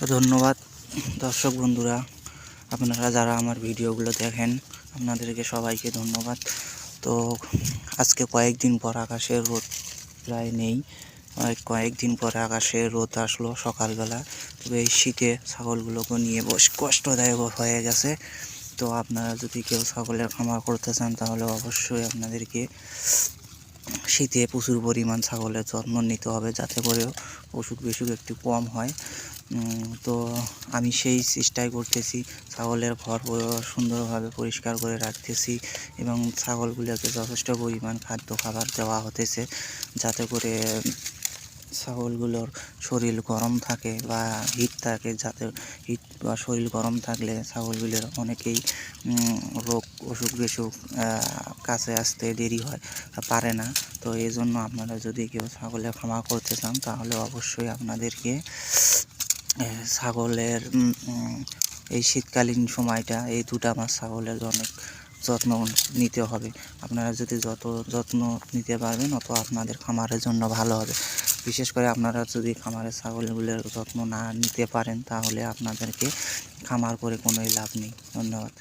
তো ধন্যবাদ, দর্শক বন্ধুরা, আপনারা যারা আমার ভিডিওগুলো দেখেন, আপনাদেরকে সবাইকে ধন্যবাদ। তো আজকে কয়েকদিন পর আকাশের রোদ প্রায় নেই কয়েক- কয়েকদিন পর আকাশে রোদ আসলো সকালবেলা। তবে এই শীতে ছাগলগুলোকে নিয়ে বেশ কষ্টদায়ক হয়ে গেছে। তো আপনারা যদি কেউ ছাগলের খামার করতে চান, তাহলে অবশ্যই আপনাদেরকে শীতে প্রচুর পরিমাণ ছাগলের যত্ন নিতে হবে, যাতে করে অসুখ বিসুখ একটু কম হয়। তো আমি সেই চেষ্টাই করতেছি। ছাগলের ঘর সুন্দরভাবে পরিষ্কার করে রাখতেছি এবং ছাগলগুলোকে যথেষ্ট পরিমাণ খাদ্য খাবার দেওয়া হতেছে যাতে করে ছাগলগুলোর শরীর গরম থাকে বা হিট থাকে যাতে হিট বা শরীর গরম থাকলে ছাগলগুলোর অনেকেই রোগ অসুখ বিসুখ কাছে আসতে দেরি হয় পারে না। তো এই জন্য আপনারা যদি কেউ ছাগলের খামার করতে চান তাহলে অবশ্যই আপনাদেরকে ছাগলের এই শীতকালীন সময়টা, এই দুটা মাস ছাগলের অনেক যত্ন নিতে হবে। আপনারা যদি যত যত্ন নিতে পারবেন, অত আপনাদের খামারের জন্য ভালো হবে। বিশেষ করে আপনারা যদি খামারের ছাগলগুলোর যত্ন না নিতে পারেন, তাহলে আপনাদেরকে খামার করে কোনোই লাভ নেই। ধন্যবাদ।